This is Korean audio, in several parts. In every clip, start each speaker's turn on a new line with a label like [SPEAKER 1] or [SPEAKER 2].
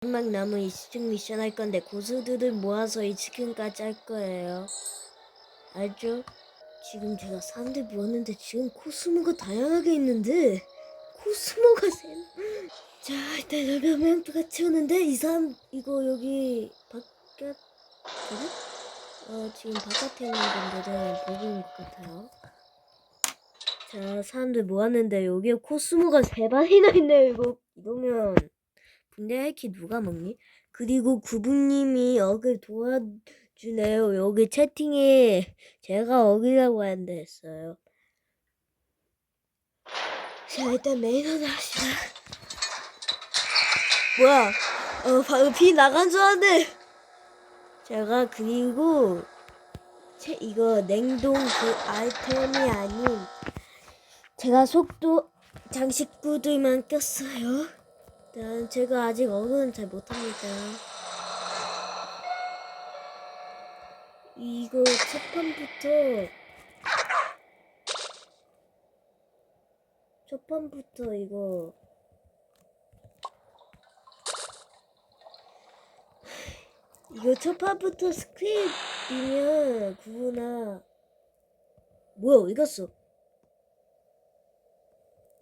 [SPEAKER 1] 마지막 남은 이치킨 미션 할 건데 고수들을 모아서 이 치킨까지 할 거예요. 알죠? 지금 제가 사람들 모았는데 지금 코스모가 다양하게 있는데 코스모가 세. 자 일단 명도 같이 오는데 이 사람 이거 여기 바깥 어 지금 바깥에 있는 분들은 보고 있는 것 같아요. 자 사람들 모았는데 여기에 코스모가 세 발이나 있네요. 이거 이러면 분대할키 누가 먹니? 그리고 구분님이 어글 도와주네요. 여기 채팅에 제가 어기라고 한다 했어요. 자 일단 메인으로 합시다. 뭐야? 어 방금 비 나간 줄 알았네. 제가 그리고 채 이거 냉동 그 아이템이 아닌 제가 속도 장식구들만 꼈어요. 제가 아직 어그는 잘 못합니다. 이거 첫 판부터 첫 판부터 이거 이거 첫 판부터 스크립이면 구나 뭐야 갔어?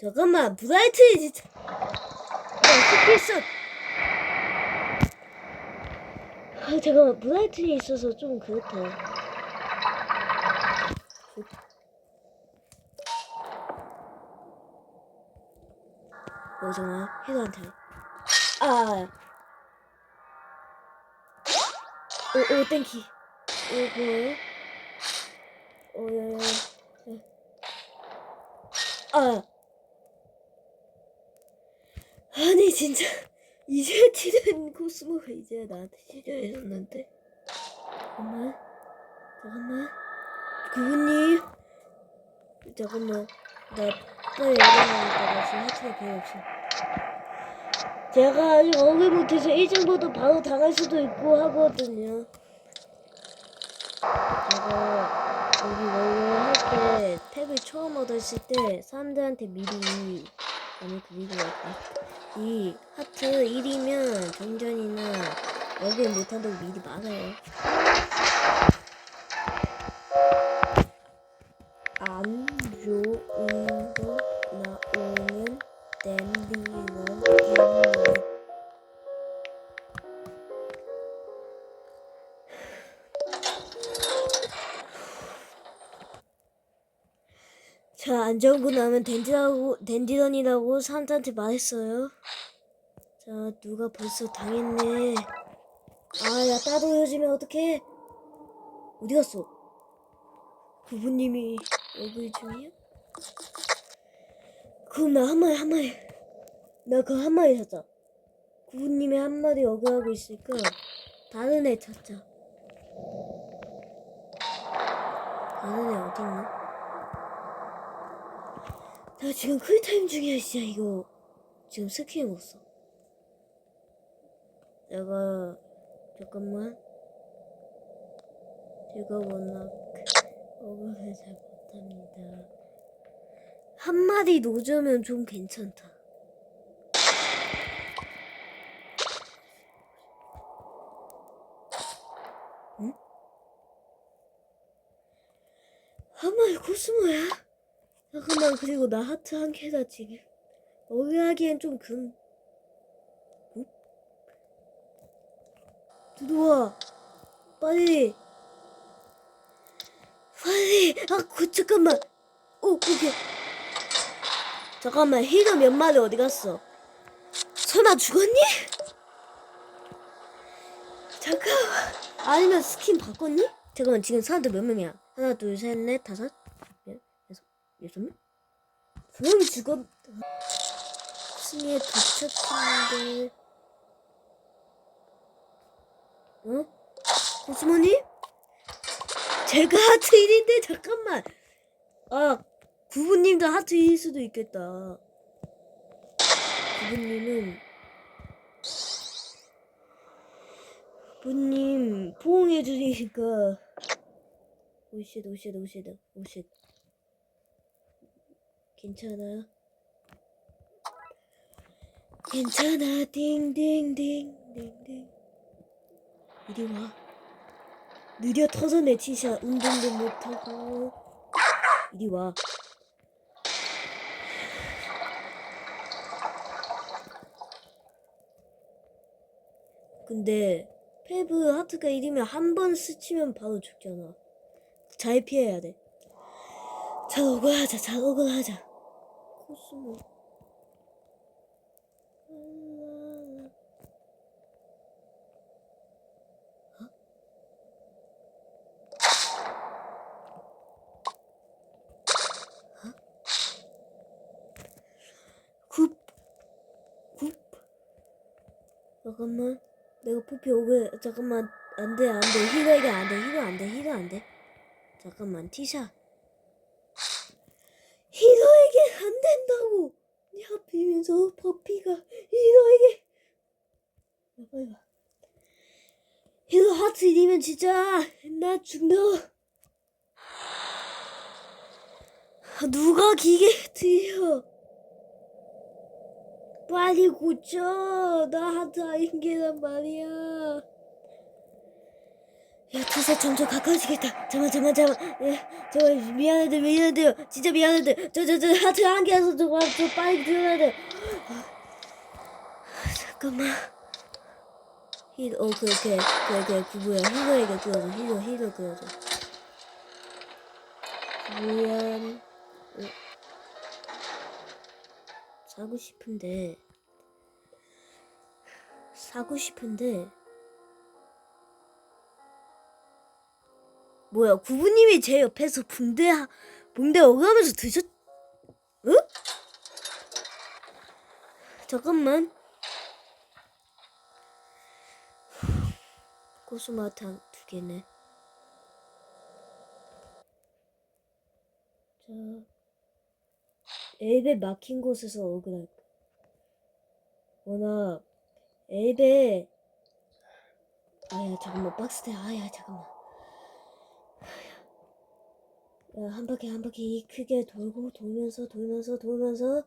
[SPEAKER 1] 잠깐만 브라이트 진짜 야 스피스 아 잠깐만 브라이트에 있어서 좀 그렇다 어 잠깐만 헤드한테 아 오, 오. 오, 뭐예요? 오, 야, 야, 야. 아. 아니, 진짜. 이제 티는 코스모가 이제 나한테 시려해줬는데. 잠깐만. 잠깐만. 그분님. 잠깐만. 나 빨리 일어나야겠다. 나 지금 하트가 별로 없어. 제가 아직 어글 못해서 1점보다 바로 당할 수도 있고 하거든요. 제가 여기 원래 할때 탭을 처음 얻었을 때 사람들한테 미리 아니 그리고 이 하트 1이면 정전이나 어글 못한다고 미리 말해요. 안 좋은 거 나오면 댐비는 자, 안전구 나면 댄디라고, 댄디런이라고 사람들한테 말했어요. 자, 누가 벌써 당했네. 아, 야, 따로 헤어지면 어떡해? 어디 갔어? 부부님이 여기 중이야? 그럼 나 한 마리, 한 마리. 나그 한 마리 찾자. 부부님이 한 마리 억울하고 있으니까 다른 애 찾자. 다른 애 어딨나? 나 지금 쿨타임 중이야 진짜 이거 지금 못 써. 내가 잠깐만 제가 워낙 어그를 잘 못합니다. 한 마리 놓으면 좀 괜찮다. 응? 한 마리 코스모야? 잠깐만 그리고 나 하트 한 개다 지금 어기하기엔 좀 금. 들어와 빨리. 빨리. 아 그, 잠깐만. 오 오케이 잠깐만 힐러 몇 마리 어디 갔어? 설마 죽었니? 잠깐만 아니면 스킨 바꿨니? 잠깐만 지금 사람들 몇 명이야? 하나 둘 셋 넷 다섯? 여- 여섯 여섯 명? 분명히 죽었 승리에 도착했는데 어? 고스모님? 제가 하트 1인데 잠깐만 아 구부님도 하트 1일 수도 있겠다 구부님은 구부님 포옹해 주니까 오쉣 오쉣 오쉣 오쉣 괜찮아 괜찮아 띵띵띵 딩딩. 이리 와. 느려 터져 내 티샷 운동도 못하고. 이리 와. 근데 페브 하트가 1이면 한 번 스치면 바로 죽잖아. 잘 피해야 돼. 작업을 하자, 작업을 하자. 코스모. 어? 잠깐만. 내가 포피 오게 잠깐만. 안돼 안돼. 히로에게 안돼. 히로 안돼 히로 안돼. 잠깐만 티샷 히로에게 안 된다고! 하필이면서 퍼피가 히로에게. 야 빨리 가 히로 하트 이면 진짜 나 죽나 누가 기계 들여 빨리 고쳐. 나 하트 아닌 게란 말이야. 야, 투사 점점 가까워지겠다. 잠만, 잠만, 잠만. 야, 정말 미안해요, 미안해요. 진짜 미안해요. 저, 저, 저 하트 한 개라서 저, 저 빨리 들어가야 돼. 아, 잠깐만. 히, 어, 그래, 그래, 그래, 그래, 구구야. 히로에게 그려줘. 히로, 히로 그려줘. 미안. 어. 사고 싶은데 사고 싶은데 뭐야 구부님이 제 옆에서 붕대 하- 붕대 어가면서 드셨 응? 잠깐만. 고수마탕 두 개네. 자 엘베 막힌 곳에서 억울할 거. 워낙 엘베 아야 잠깐만 박스대 아야 잠깐만 야, 한 바퀴 한 바퀴 크게 돌고 돌면서 돌면서 돌면서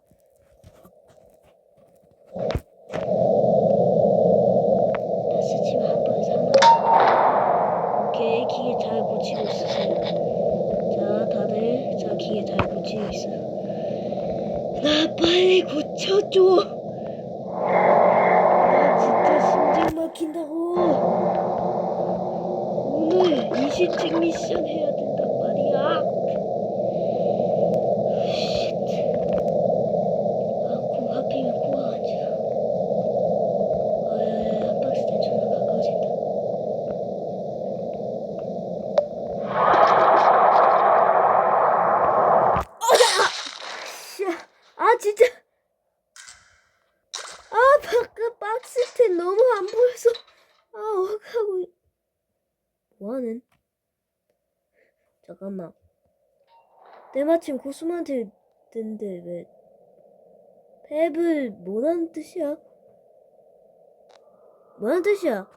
[SPEAKER 1] 나 스치면 한 번에서 한 번. 오케이 기계 잘 고치고 있으세요. 자 다들 자 기계 잘 고치고 있어요. 고쳐줘. 나 진짜 심장 막힌다고. 오늘 이시증 미션 해야 된단 말이야. 쉣. 아, 코 하필이면 코가 안 차. 아, 야, 야, 야, 박스 대 존나 가까워진다. 씨, 아 진짜 아 바깥 박스텐 너무 안 보여서 아 어하고 뭐하는 잠깐만. 때마침 고수한테 된데 왜? 팹을 뭐라는 뜻이야? 뭐라는 뜻이야?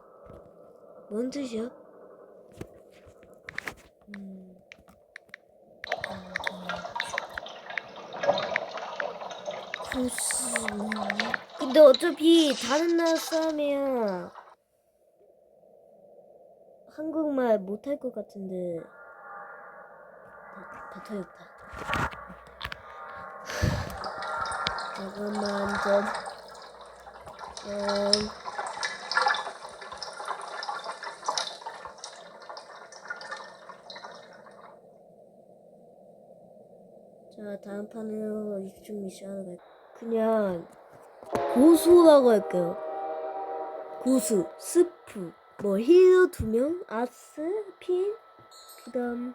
[SPEAKER 1] 뭔 뜻이야? 음. 고수 근데 어차피 다른 나라 사람이야. 한국말 못할 것 같은데 다, 다 터졌다. 잠깐만 좀 음, 자 다음 판으로 입중 미션을 갈 그냥 고수라고 할게요. 고수 스프 뭐 힐러 두명 아스 핀 그다음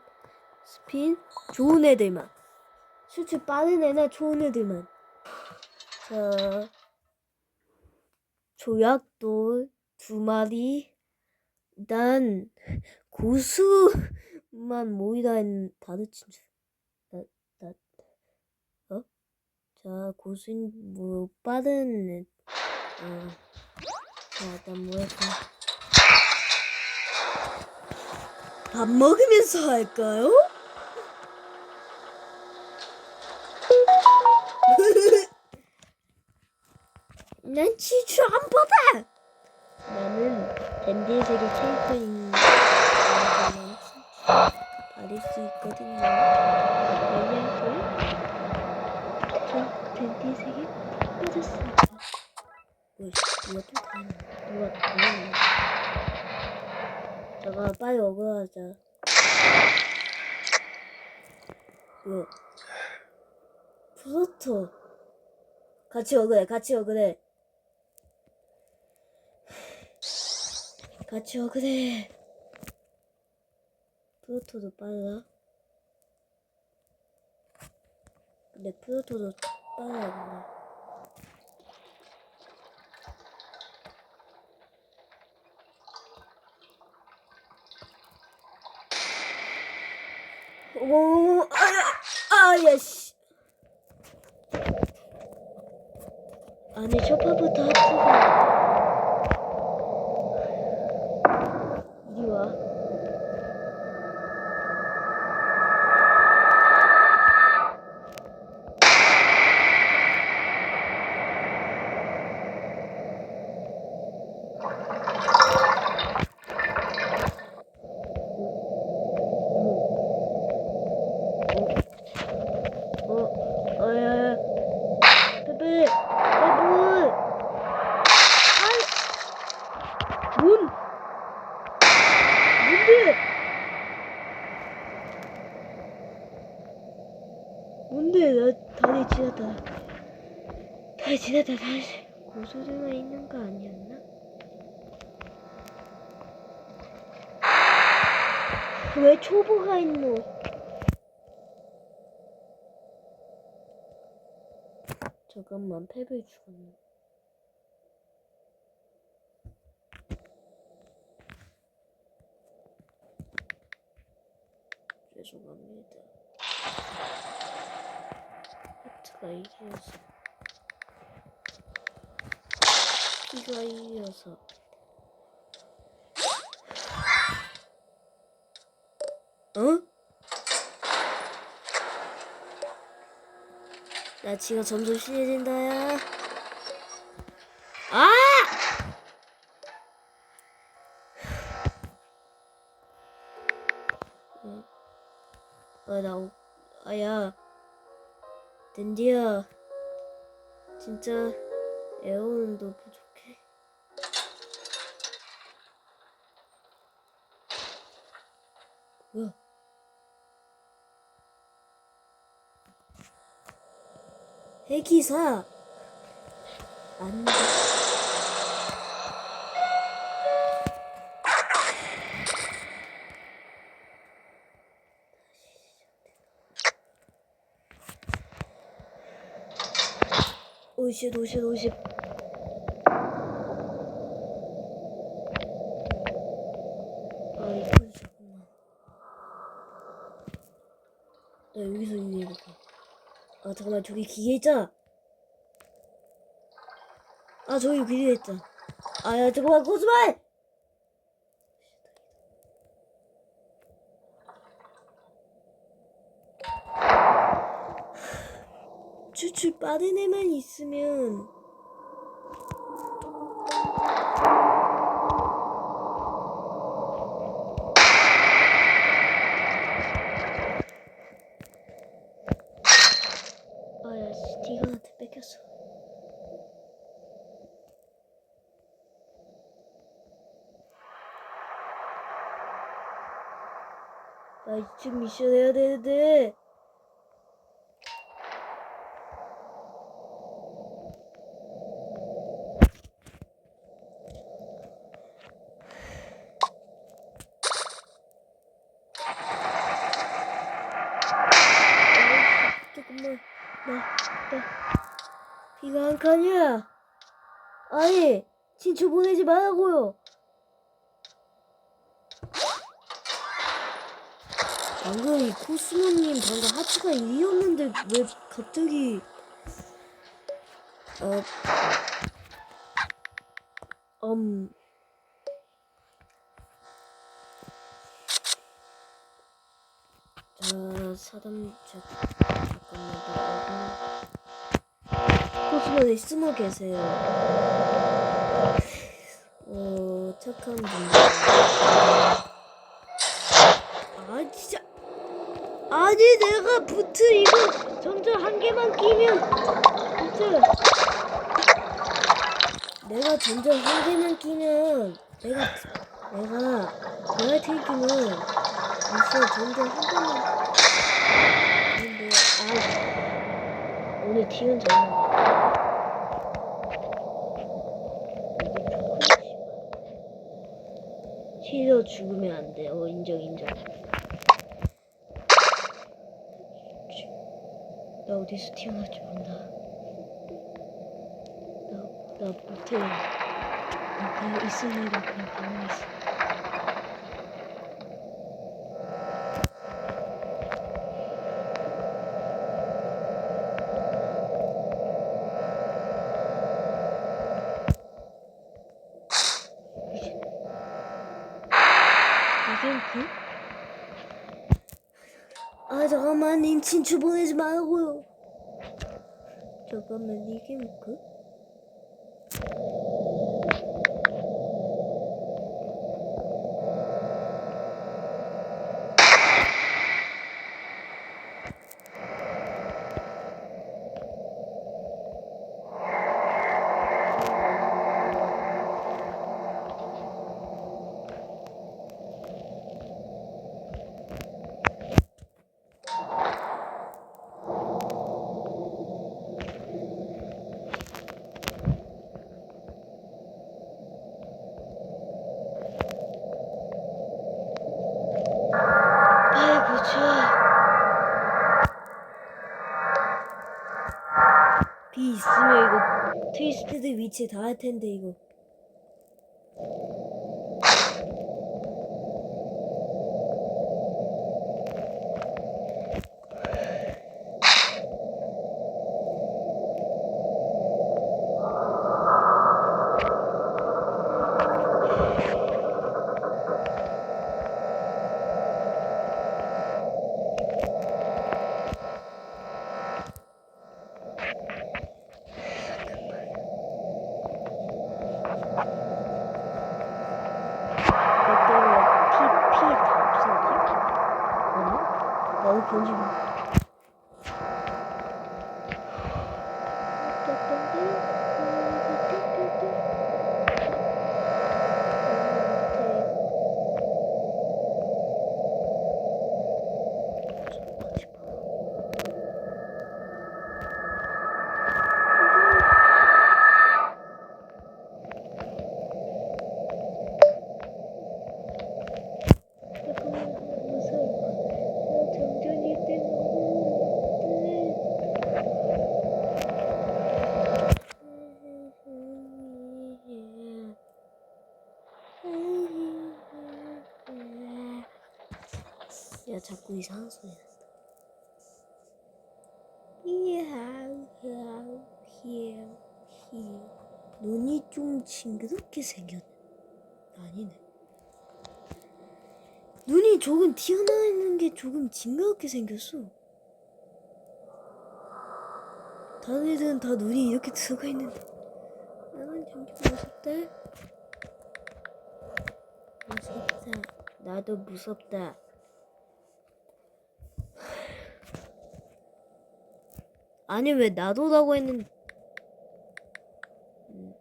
[SPEAKER 1] 스핀 좋은 애들만. 수출 빠른 애나 좋은 애들만. 자 조약돌 두 마리. 난 고수만 모이다 했는 다들 친줄. 어? 자 고수인 뭐 빠른 애. 어. 자 일단 뭐 할까 밥 먹으면서 할까요? 난 지주 안 받아. 밴드의 세계 진짜 받을 수 있거든요. 왜냐고요? 전 밴드의 세계 빠졌습니다. 뭐, 누가 또 다니나? 누가 다니나? 잠깐 빨리 어그하자. 뭐? 프로토. 같이 어그래, 같이 어그래. 같이 어그래. 프로토도 빨라. 근데 프로토도 빨라, 근데. 오, 아야, 아야, 씨. 아니, 첫판부터 하트가. 이리 와. 어, 어, 야, 야. 베베, 베베. 아이, 문. 뭔데? 뭔데? 나 다리 지났다. 다리 지났다. 다시 고소리가 있는 거 아니었나? 왜 초보가 있노? 잠깐만 패배 죽었네. 죄송합니다. 하트가 이겨서 이겨서 어? 나 지금 점점 신해진다 야. 아! 어, 아, 나, 오- 아야. 댄디야. 진짜, 에어는 너 부족해. 뭐야? 해기사. 안돼. 오십 오십 오십 아 이거 잠깐만 나 여기서 위에 볼게 아 잠깐만 저기 기계 있잖아. 아 저기 기계 있잖아 아야 잠깐만 고스만! 추출 빠른 애만 있으면 아야 스티건한테 뺏겼어 나 이쯤 미션 해야 되는데. 조금만. 나, 나 비가 한 칸이야. 아니 진초 보내지 말라고요 방금 이 코스모님 방금 하트가 2였는데 왜 갑자기 어 음. 자, 사람, 자, 잠깐만, 코스모님 숨어 계세요. 어, 자, 착한 분. 아 진짜. 아니 내가 부트 이거 점점 한 개만 끼면 부트. 내가 점점 한 개만 끼면 내가 내가 내가 튀기면 미션 점점 한 개만. 근데 아 오늘 티은 장난. 힐러 죽으면 안 돼. 어 인정 인정. 나 어디서 튀어나올지 모른다. 나, 나못 해. 나 그냥 있으니까 그냥 가만히 있어. 이게 그? 아 잠깐만 님 친추 보내지 말고요. 잠깐만 이게 뭐그? 아이고 추워. 비 있으면 이거 트위스트드 위치에 닿을 텐데 이거. 너 때문에 피, 피 다 없어지? 아니? 나도 변신. 잠깐만 무서워. 나 정전이 때문에. 야 자꾸 이상한 소리 난다. 눈이 좀 징그럽게 생겼네. 아니네. 눈이 조금 튀어나와 있는 게 조금 징그럽게 생겼어. 다른 애들은 다 눈이 이렇게 들어가 있는데 나는 좀 무섭다. 무섭다. 나도 무섭다. 아니 왜 나도라고 했는 음.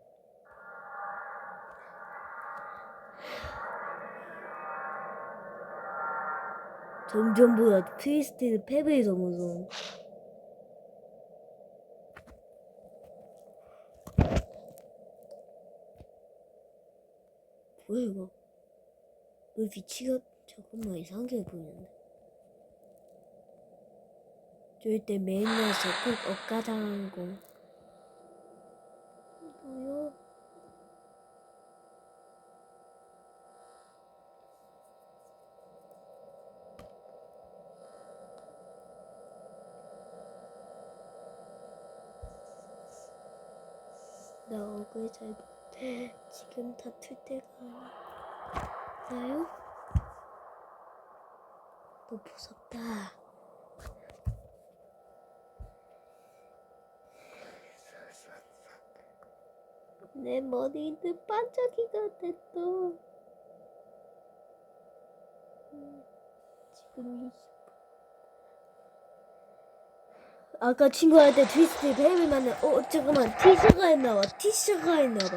[SPEAKER 1] 점점보다 트위스티드 패배이 더 무서워. 뭐야 이거? 왜 위치가 잠깐만 이상하게 보이는데? 절대 메인 녀석 꼭 억가당한 거. 뭐야? 나 얼굴 잘 못해. 지금 다툴 때가 나요? 너 무섭다. 내 머리는 반짝이가 됐어. 음, 지금 이 아까 친구한테 트위스트 뱀을 만나. 어 잠깐만 티셔가 했나봐. 티셔가 했나봐.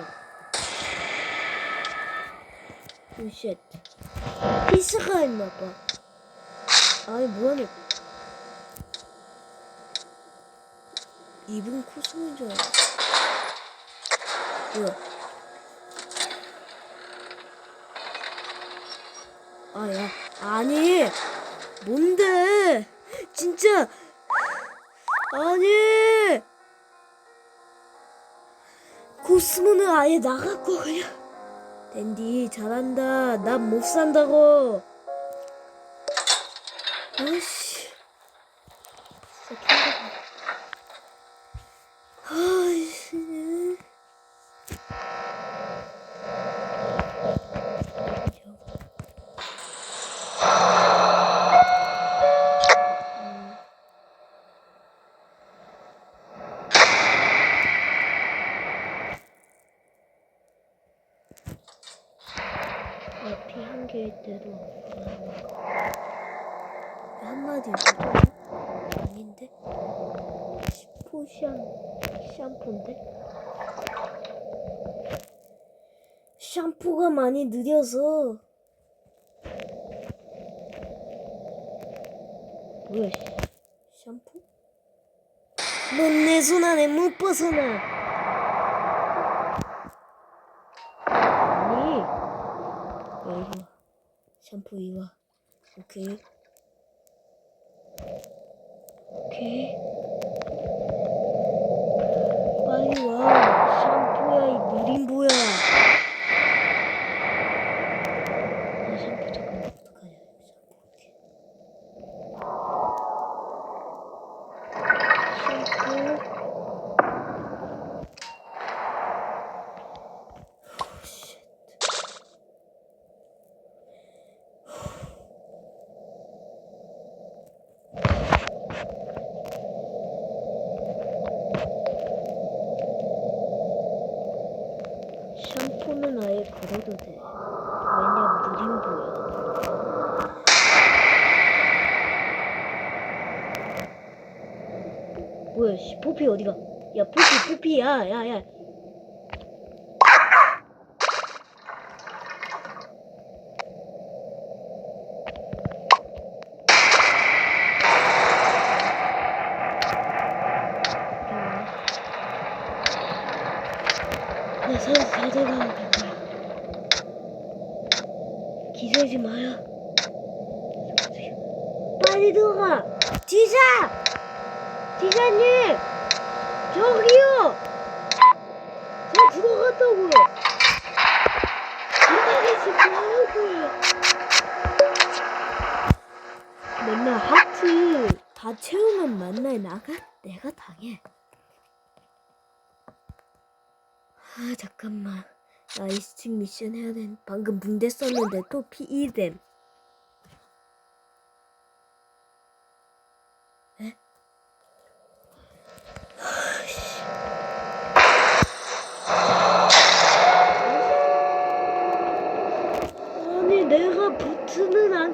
[SPEAKER 1] 오쉣. 티셔가 했나봐. 아이 뭐하냐. 입은 코스모인 줄 알았어. 뭐야? 아, 야, 아니, 뭔데? 진짜, 아니, 코스모는 아예 나갔고 그냥. 댄디 잘한다. 난 못 산다고. 아씨, 진짜 힘들어. 아이씨. 앞이 한 개일 때도 한마디 뭐죠? 아닌데? 포션 샴푸인데? 샴푸가 느려서 뭐야 씨. 샴푸? 넌 내 손 안에 못 벗어나. 야 이거. 샴푸 이거. 오케이. 오케이 빨리 와 샴푸야 이 느림보야 아 샴푸 잠깐만 어떡하냐 샴푸 어떻게 샴푸 후, 쉣. 샴푸는 아예 걸어도 돼. 왜냐면 느림보야. 뭐야, 씨, 포피 어디가? 야, 포피, 포피, 야, 야, 야. 나 서울 잘 들어가면 될 거야. 기세지 마요. 빨리 들어가! 지사! 지사님! 저기요! 저 들어갔다고요! 들어가겠지 뭐하고요! 맨날 하트 다 채우면 만날 나가 내가 당해. 아 잠깐만 아이스틱 미션 해야 돼 방금 붕대 썼는데 또 에?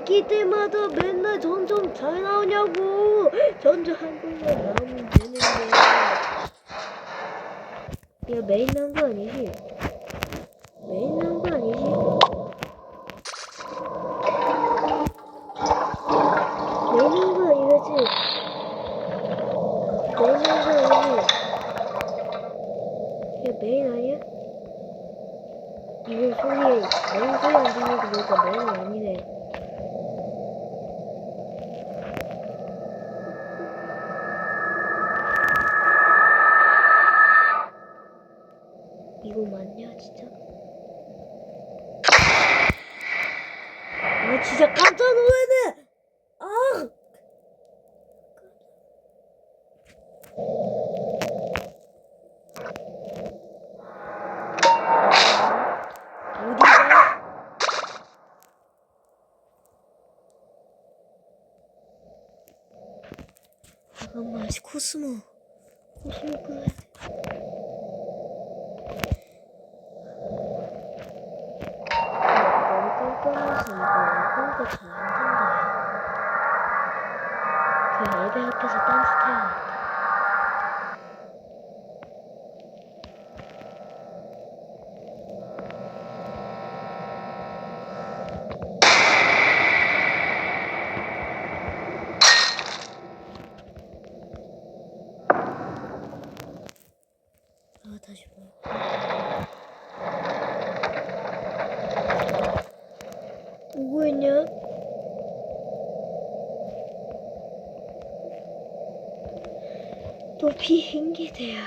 [SPEAKER 1] 안기 때마다 맨날 점점 잘 나오냐고 점점 한 번만 나오면 되는데 야 메인 난 거 아니지? 메인 난 거 아니지? 메인 난거 아니겠지? 메인 난 거 아니지? 야 메인 아니야? 이거 소리 메인 소리 안 들리고 보니까 메인 아니네 이거 맞냐 진짜? 아 진짜 깜짝 놀라네! 아! 어디가? 잠깐만 코스모 코스모 끌어야 돼 뻔해서 이거 홍보 잘안 된다. 그 애들 앞에서 딴짓해야겠다. 아 다시 봐. 누구였냐? 너 비행기대야.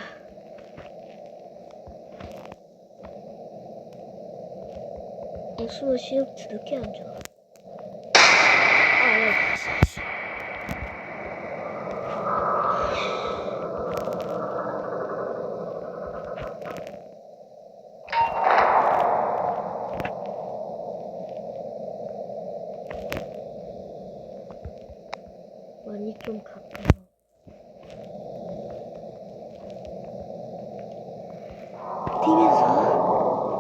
[SPEAKER 1] 어수와 시력 드럽게 안 좋아. 아, 야, 진짜. 많이 좀 가까워.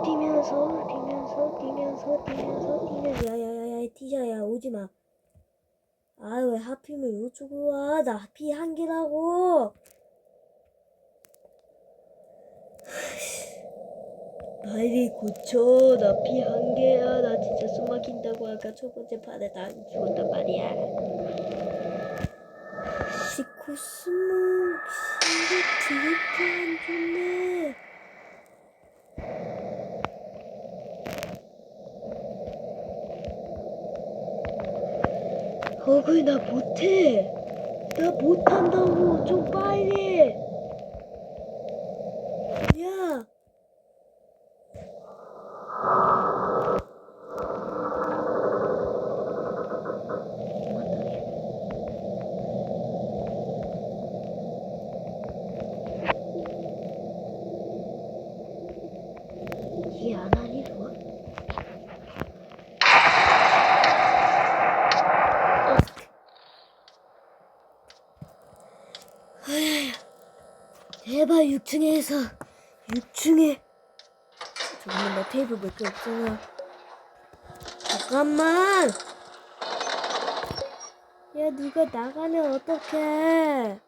[SPEAKER 1] 뛰면서, 뛰면서, 뛰면서, 뛰면서, 뛰면서, 뛰면서, 야야야야, 뛰자야, 오지 마. 아, 왜 하필이면 이쪽으로 와? 나 피 한 개라고. 빨리 고쳐. 나 피 한 개야. 나 진짜 숨 막힌다고 아까 첫 번째 판에 다 죽었단 말이야. 씨, 코스모. 이게 드럽게 안 좋네. 어글 나 못해. 나 못한다고. 좀 빨리. 야. 이해 안 하니 좋아? 아휴, 제발 6층에서. 6층에. 잠깐만 나 테이블 몇 개 없잖아. 잠깐만! 야 누가 나가면 어떡해?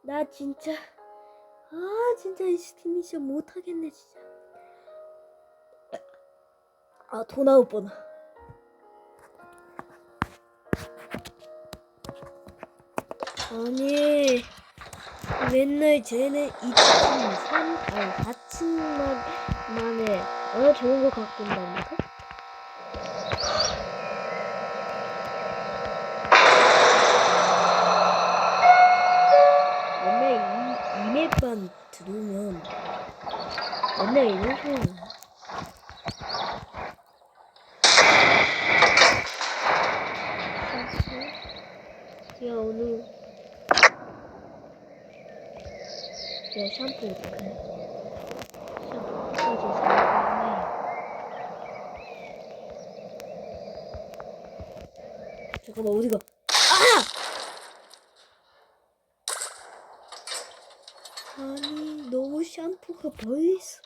[SPEAKER 1] 나 진짜 아 진짜 이 스팀 미션 못하겠네 진짜. 아더 나올 뻔 아니 맨날 쟤는 2층, 3, 아니 4층만 만에 어 좋은 거 갖고 온다니까? 맨날 이, 이맵만 들으면 맨날 이런 소리 나. 야 오늘 야 샴푸 어떡해 샴푸까지 사용했네 잠깐만 어디가? 아! 아니 너무 샴푸가 있어.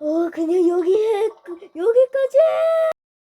[SPEAKER 1] 어 그냥 여기 해. 그- 여기까지 해